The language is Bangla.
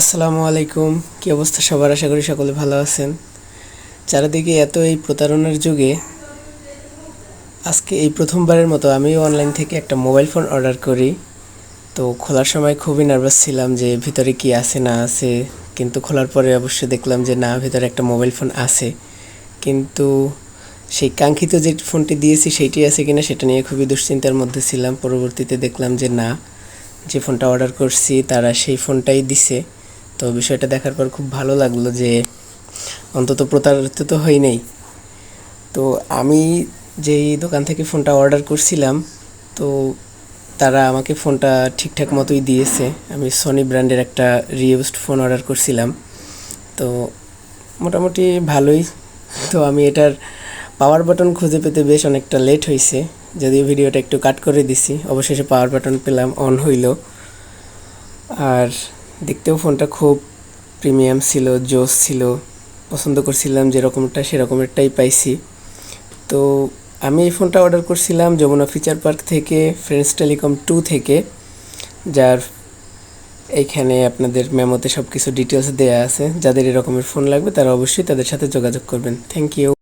আসসালামু আলাইকুম। কী অবস্থা সবার? আশা করি সকলে ভালো আছেন। চারিদিকে এত এই প্রতারণার যুগে, আজকে এই প্রথমবারের মতো আমিও অনলাইন থেকে একটা মোবাইল ফোন অর্ডার করি। তো খোলার সময় খুবই নার্ভাস ছিলাম যে ভিতরে কি আছে, না আছে। কিন্তু খোলার পরে অবশ্যই দেখলাম যে, না, ভিতরে একটা মোবাইল ফোন আছে। কিন্তু সেই কাঙ্ক্ষিত যে ফোনটি দিয়েছি, সেইটি আছে কিনা সেটা নিয়ে খুবই দুশ্চিন্তার মধ্যে ছিলাম। পরবর্তীতে দেখলাম যে, না, যে ফোনটা অর্ডার করছি, তারা সেই ফোনটাই দিছে। তো বিষয়টা দেখার পর খুব ভালো লাগল যে অন্তত প্রতারিত তো হই নাই। তো আমি যেই দোকান থেকে ফোনটা অর্ডার করছিলাম, তো তারা আমাকে ফোনটা ঠিকঠাক মতোই দিয়েছে। আমি সনি ব্র্যান্ডের একটা রিউজড ফোন অর্ডার করছিলাম। তো মোটামুটি ভালোই। তো আমি এটার পাওয়ার বাটন খুঁজে পেতে বেশ অনেকটা লেট হয়েছে যদিও ভিডিওটা একটু কাট করে দিছি, অবশেষে পাওয়ার বাটন পেলাম অন হইল। আর দেখতেও ফোনটা খুব প্রিমিয়াম ছিল, জোস ছিল। পছন্দ করছিলাম যেরকমটা, সেরকমেরটাই পাইছি। তো আমি এই ফোনটা অর্ডার করছিলাম যমুনা ফিচার পার্ক থেকে, ফ্রেন্ডস টেলিকম টু থেকে, যার এইখানে আপনাদের মেমোতে সব কিছু ডিটেলস দেওয়া আছে। যাদের এরকমের ফোন লাগবে, তারা অবশ্যই তাদের সাথে যোগাযোগ করবেন। Thank you